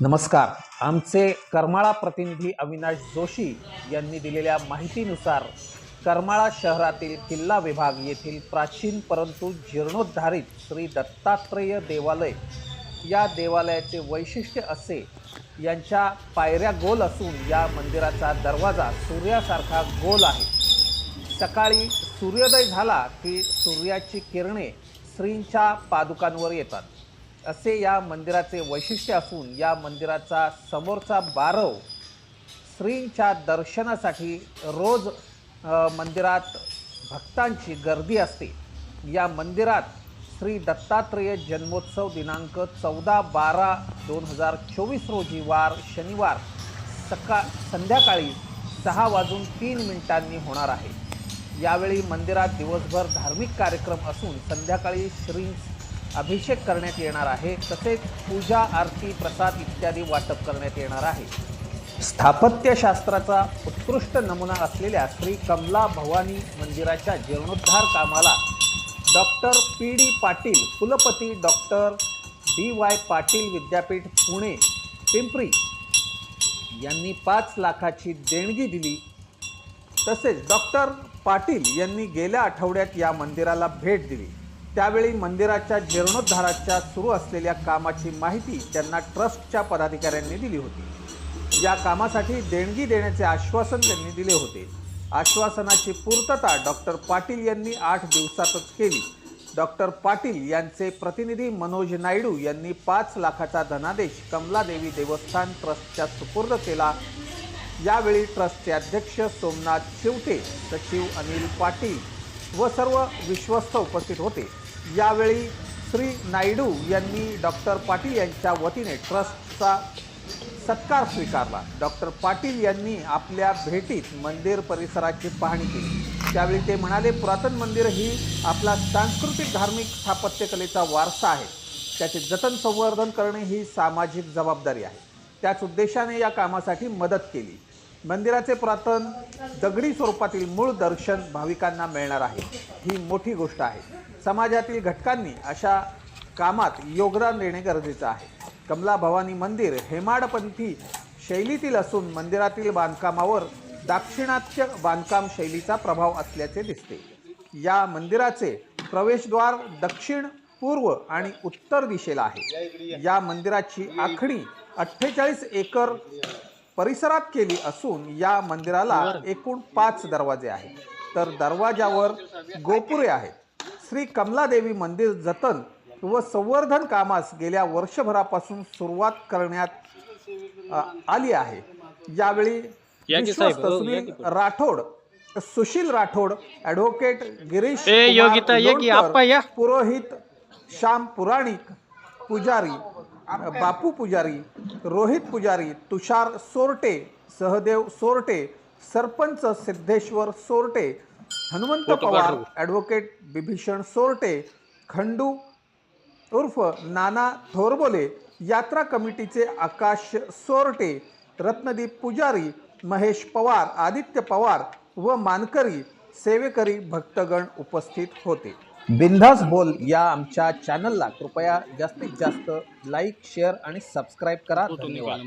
नमस्कार. आमचे करमाळा प्रतिनिधी अविनाश जोशी यांनी दिलेल्या माहितीनुसार करमाळा शहरातील किल्ला विभाग येथील प्राचीन परंतु जीर्णोद्धारित श्री दत्तात्रेय देवालय या देवालयाचे वैशिष्ट्य असे यांच्या पायऱ्या गोल असून या मंदिराचा दरवाजा सूर्यासारखा गोल आहे. सकाळी सूर्योदय झाला की सूर्याची किरणे श्रींच्या पादुकांवर येतात. असे या मंदिराचे वैशिष्ट्य असून या मंदिराचा समोरचा बारव श्रींच्या दर्शनासाठी रोज मंदिरात भक्तांची गर्दी असते. या मंदिरात श्री दत्तात्रेय जन्मोत्सव दिनांक चौदा बारा दोन हजार चोवीस रोजी वार शनिवार सका संध्याकाळी सहा वाजून तीन मिनिटांनी होणार आहे. यावेळी मंदिरात दिवसभर धार्मिक कार्यक्रम असून संध्याकाळी श्री अभिषेक करण्यात येणार आहे तसेच पूजा आरती प्रसाद इत्यादी वाटप करण्यात येणार आहे. स्थापत्यशास्त्राचा उत्कृष्ट नमुना असलेल्या श्री कमला भवानी मंदिराच्या जीर्णोद्धार कामाला डॉक्टर पी डी पाटील कुलपती डॉक्टर डी वाय पाटील विद्यापीठ पुणे पिंपरी यांनी पाच लाखाची देणगी दिली. तसेच डॉक्टर पाटील यांनी गेल्या आठवड्यात या मंदिराला भेट दिली. त्यावेळी मंदिराच्या जीर्णोद्धाराच्या सुरू असलेल्या कामाची माहिती त्यांना ट्रस्टच्या पदाधिकाऱ्यांनी दिली होती. या कामासाठी देणगी देण्याचे आश्वासन त्यांनी दिले होते. आश्वासनाची पूर्तता डॉक्टर पाटील यांनी आठ दिवसातच केली. डॉक्टर पाटील यांचे प्रतिनिधी मनोज नायडू यांनी पाच लाखाचा धनादेश कमलादेवी देवस्थान ट्रस्टच्या सुपूर्द केला. यावेळी ट्रस्टचे अध्यक्ष सोमनाथ शिवटे सचिव अनिल पाटील व सर्व विश्वस्त उपस्थित होते. यावेळी श्री नायडू यांनी डॉक्टर पाटील यांच्या वतीने ट्रस्टचा सत्कार स्वीकारला. डॉक्टर पाटील यांनी आपल्या भेटीत मंदिर परिसराची पाहणी केली. त्यावेळी ते म्हणाले पुरातन मंदिर ही आपला सांस्कृतिक धार्मिक स्थापत्यकलेचा वारसा आहे. त्याचे जतन संवर्धन करणे ही सामाजिक जबाबदारी आहे. त्याच उद्देशाने या कामासाठी मदत केली. मंदिराचे पुरातन दगडी स्वरूपातील मूळ दर्शन भाविकांना मिळणार आहे. ही मोठी गोष्ट आहे. समाजातील घटकांनी अशा कामात योगदान देणे गरजेचं आहे. कमला भवानी मंदिर हेमाडपंथी शैलीतील असून मंदिरातील बांधकामावर दाक्षिणात्य बांधकाम शैलीचा प्रभाव असल्याचे दिसते. या मंदिराचे प्रवेशद्वार दक्षिण पूर्व आणि उत्तर दिशेला आहे. या मंदिराची आखणी अठ्ठेचाळीस एकर परिसरात केली असून या मंदिराला एकूण पाच दरवाजे आहेत. तर दरवाजावर गोपुरे आहेत. श्री कमलादेवी मंदिर जतन व संवर्धन कामास गेल्या वर्षभरापासून सुरुवात करण्यात आली आहे. यावेळी हो, राठोड सुशील राठोड ॲडव्होकेट गिरीश. पुरोहित श्याम पुराणिक पुजारी बापू पुजारी रोहित पुजारी तुषार सोरटे सहदेव सोरटे सरपंच सिद्धेश्वर सोरटे हनुमंत पवार. ॲडव्होकेट बिभीषण सोरटे खंडू उर्फ नाना थोरबोले यात्रा कमिटीचे आकाश सोरटे रत्नदीप पुजारी महेश पवार आदित्य पवार व मानकरी सेवेकरी भक्तगण उपस्थित होते. बिंदास बोल या आमच्या चॅनलला कृपया जास्तीत जास्त लाईक शेअर आणि सबस्क्राईब करा. धन्यवाद.